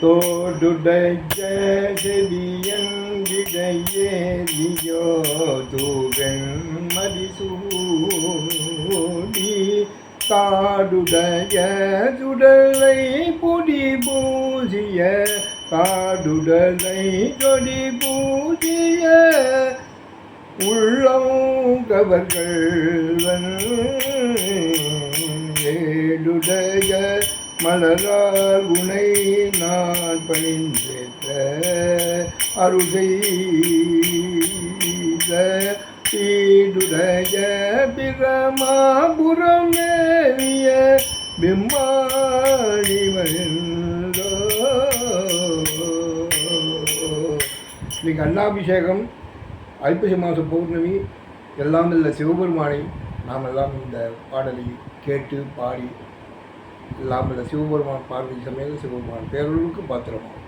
தோடுடைய செவியங்கிடையேறியோ மதிசூடி காடுடைய சுடலை பொடி பூசிய காடுடலை கொடி பூஜிய உள்ளம் கவர்கள் ஏடுடைய மலரால் உனை நான் பணிந்தேத்த அருகை ஈடுடைய பிரமாபுரம் மேவிய பிம்மாடி மகிழ்ந்தோ. இன்னைக்கு அண்ணாபிஷேகம் ஐப்பசி மாத பௌர்ணமி எல்லாம் இல்லை சிவபெருமானை நாம் எல்லாம் இந்த பாடலை கேட்டு பாடி இல்லாமல் சிவபெருமான் பார்வதி சமயத்தில் சிவபெருமான் பேரொழுக்கும் பாத்திரமாகும்.